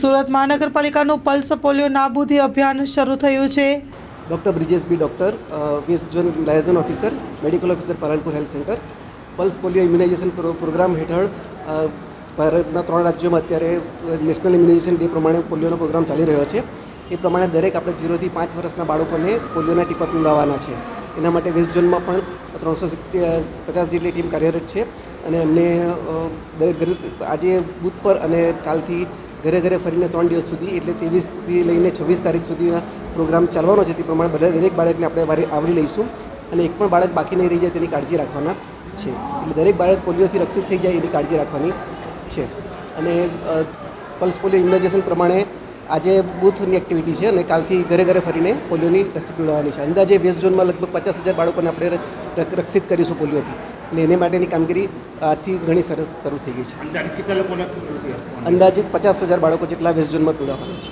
Surat મહાનગરપાલિકાનું pulse polio નાબૂદી અભિયાન શરૂ થયું છે. Doctor Brijesh B doctor west zone liaison officer, medical officer Palanpur health centre. Pulse polio immunisation programme હેઠળ ભારતના ત્રણ રાજ્યોમાં અત્યારે નેશનલ ઇમ્યુનાઇઝેશન ડે પ્રમાણે પોલિયોનો પ્રોગ્રામ ચાલી રહ્યો છે. એ પ્રમાણે દરેક આપણે ઝીરોથી પાંચ વર્ષના બાળકોને પોલિયોના ટીપા પીવડાવવાના છે. એના માટે વેસ્ટ ઝોનમાં પણ ત્રણસો સિત્તેર, પચાસ જેટલી ટીમ કાર્યરત છે. અને એમને દરેક આજે બુથ પર અને કાલથી ઘરે ઘરે ફરીને ત્રણ દિવસ સુધી એટલે ત્રેવીસથી લઈને છવ્વીસ તારીખ સુધીના પ્રોગ્રામ ચાલવાનો છે તે પ્રમાણે બધા દરેક બાળકને આપણે વારે- આવરી લઈશું અને એક પણ બાળક બાકી નહીં રહી જાય તેની કાળજી રાખવાના છે. એટલે દરેક બાળક પોલિયોથી રક્ષિત થઈ જાય એની કાળજી રાખવાની છે. અને પલ્સ પોલિયો ઇમ્યુનાઇઝેશન પ્રમાણે આજે બૂથની એક્ટિવિટી છે અને કાલથી ઘરે ઘરે ફરીને પોલિયોની રસી પીવડાવવાની છે. અંદાજે વેસ્ટ ઝોનમાં લગભગ પચાસ હજાર બાળકોને આપણે રક્ષિત કરીશું પોલિયોથી. અને એને માટેની કામગીરી આથી ઘણી સરસ શરૂ થઈ ગઈ છે? અંદાજિત પચાસ હજાર બાળકો જેટલા વેસ્ટ ઝોનમાં પીડાવાના છે